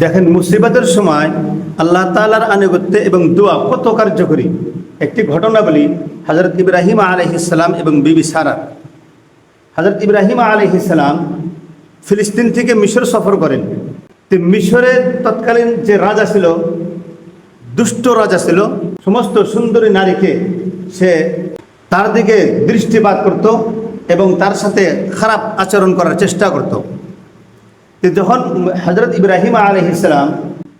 দেখেন, মুসিবতের সময় আল্লাহ তালার আনুগত্য এবং দোয়া কত কার্যকরী। একটি ঘটনা বলি হজরত ইব্রাহিম আলহিসাল্লাম এবং বিবি সারা। হজরত ইব্রাহিম আলহিসাল্লাম ফিলিস্তিন থেকে মিশর সফর করেন। তো মিশরের তৎকালীন যে রাজা ছিল, দুষ্ট রাজা ছিল, সমস্ত সুন্দরী নারীকে সে তার দিকে দৃষ্টিপাত করত এবং তার সাথে খারাপ আচরণ করার চেষ্টা করত। তো যখন হজরত ইব্রাহিম আলহিসাম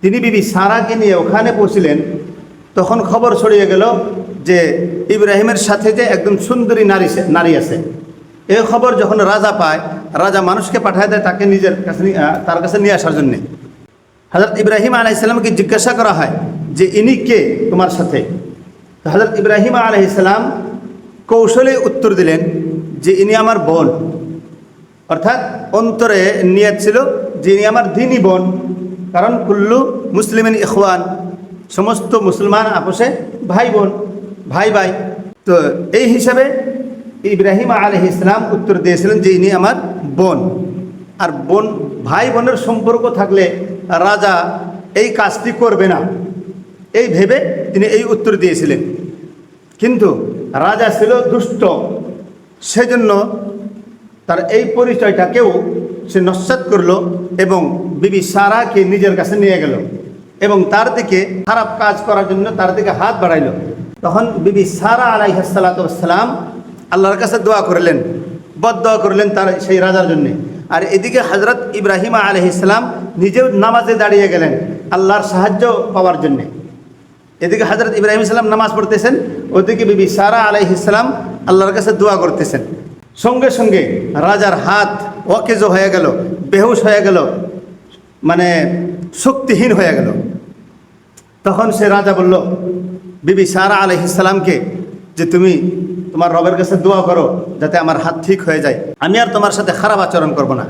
তিনি বিবি সারাকে নিয়ে ওখানে পৌঁছিলেন, তখন খবর ছড়িয়ে গেল যে ইব্রাহিমের সাথে যে একদম সুন্দরী নারী নারী আছে। এই খবর যখন রাজা পায়, রাজা মানুষকে পাঠায় দেয় তাকে নিজের কাছে তার কাছে নিয়ে আসার জন্যে। হজরত ইব্রাহিম আলাইসাল্লামকে জিজ্ঞাসা করা হয় যে ইনি কে তোমার সাথে? হজরত ইব্রাহিম আলাইসাল্লাম কৌশলে উত্তর দিলেন যে ইনি আমার বোন। অর্থাৎ অন্তরে নিয়ত ছিল যিনি আমার দিনই বোন। কারণ কুল্লু মুসলিমিন ইখওয়ান, সমস্ত মুসলমান আপোষে ভাই বোন, ভাই ভাই। তো এই হিসাবে ইব্রাহিম আলহ ইসলাম উত্তর দিয়েছিলেন যে ইনি আমার বোন। আর বোন, ভাই বোনের সম্পর্ক থাকলে রাজা এই কাজটি করবে না। এই ভেবে তিনি এই উত্তর দিয়েছিলেন। কিন্তু রাজা ছিল দুষ্ট। সেজন্য তার এই পরিচয়টাকেও সে নস্বাত করল এবং বিবি সারাকে নিজের কাছে নিয়ে গেল এবং তার দিকে খারাপ কাজ করার জন্য তার দিকে হাত বাড়াইল। তখন বিবি সারা আলাইহাসালাম আল্লাহর কাছে দোয়া করলেন বদ দোয়া করলেন তার সেই রাজার জন্য। আর এদিকে হজরত ইব্রাহিম আলহিসাম নিজেও নামাজে দাঁড়িয়ে গেলেন আল্লাহর সাহায্য পাওয়ার জন্যে। এদিকে হজরত ইব্রাহিম ইসলাম নামাজ পড়তেছেন, ওদিকে বিবি সারা আলাইহিসাল্লাম আল্লাহর কাছে দোয়া করতেছেন। সঙ্গে সঙ্গে রাজার হাত অকেজ হয়ে গেল, বেহুশ হয়ে গেল মানে শক্তিহীন হয়ে গেল। তখন সে রাজা বলল, বিবি সারা আলহিসাল্লামকে যে তুমি তোমার রবের কাছে দোয়া করো যাতে আমার হাত ঠিক হয়ে যায়। আমি আর তোমার সাথে খারাপ আচরণ করব না।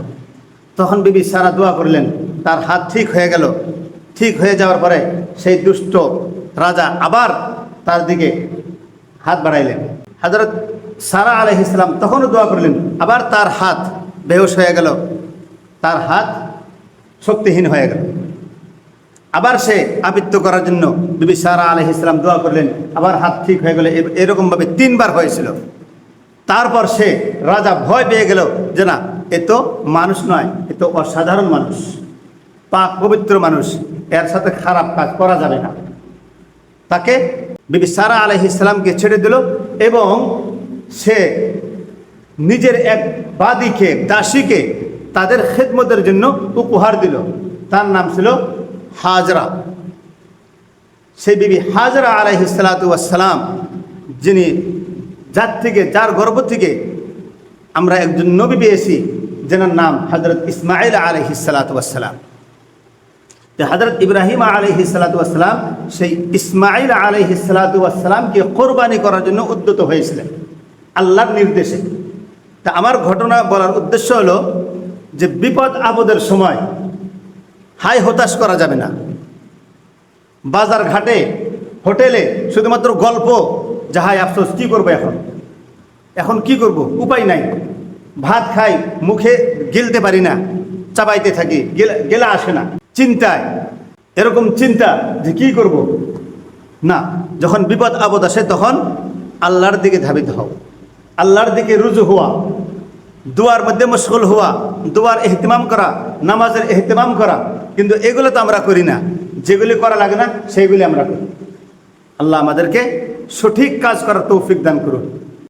তখন বিবি সারা দোয়া করলেন, তার হাত ঠিক হয়ে গেল। ঠিক হয়ে যাওয়ার পরে সেই দুষ্ট রাজা আবার তার দিকে হাত বাড়াইলেন। হজরত সারা আলহ ইসলাম তখনও দোয়া করলেন, আবার তার হাত বেহুশ হয়ে গেল। তার হাত শক্তিহীন হয়ে গেল। আবার সে আবৃত্ত করার জন্য বিবি সারা আলহ ইসলাম দোয়া করলেন, আবার হাত ঠিক হয়ে গেল। এরকমভাবে তিনবার হয়েছিল। তারপর সে রাজা ভয় পেয়ে গেল যে, না, এ তো মানুষ নয়, এ তো অসাধারণ মানুষ, পাক পবিত্র মানুষ, এর সাথে খারাপ কাজ করা যাবে না। তাকে বিবি সারা আলহ ইসলামকে ছেড়ে দিল এবং সে নিজের এক বাদীকে, দাসীকে তাদের খেদমতের জন্য উপহার দিল। তার নাম ছিল হাজরা। সেই বিবি হাজরা আলাইহিসালাতাম যিনি যার থেকে, যার গর্ব থেকে আমরা একজন নবী পেয়েছি, যেনার নাম হজরত ইসমাইল আলহিসালাতাম হজরত ইব্রাহিম আলহি সালাতাম সেই ইসমাইল আলহি সালাতামকে কোরবানি করার জন্য উদ্যত হয়েছিলেন। আল্লাহর নির্দেশে। তা আমার ঘটনা বলার উদ্দেশ্য হলো যে বিপদ আপদের সময় হাই হতাশ করা যাবে না। বাজার ঘাটে, হোটেলে শুধুমাত্র গল্প, যে হাই আফসোস, কী করব এখন? এখন কি করব? উপায় নাই। ভাত খাই, মুখে গিলতে পারি না, চাবাইতে থাকি, গেলা আসে না। চিন্তায়, এরকম চিন্তা যে কী করব? না, যখন বিপদ আপদ আসে তখন আল্লাহর দিকে ধাবিত হও। আল্লাহর দিকে রুজু হওয়া, দুয়ার মধ্যে মশগুল হওয়া, দুয়ার এহতিমাম করা, নামাজের এহতিমাম করা, কিন্তু এগুলো তো আমরা করি না। যেগুলি করা লাগে না, সেইগুলি আমরা করি। আল্লাহ আমাদেরকে সঠিক কাজ করার তৌফিক দান করুন।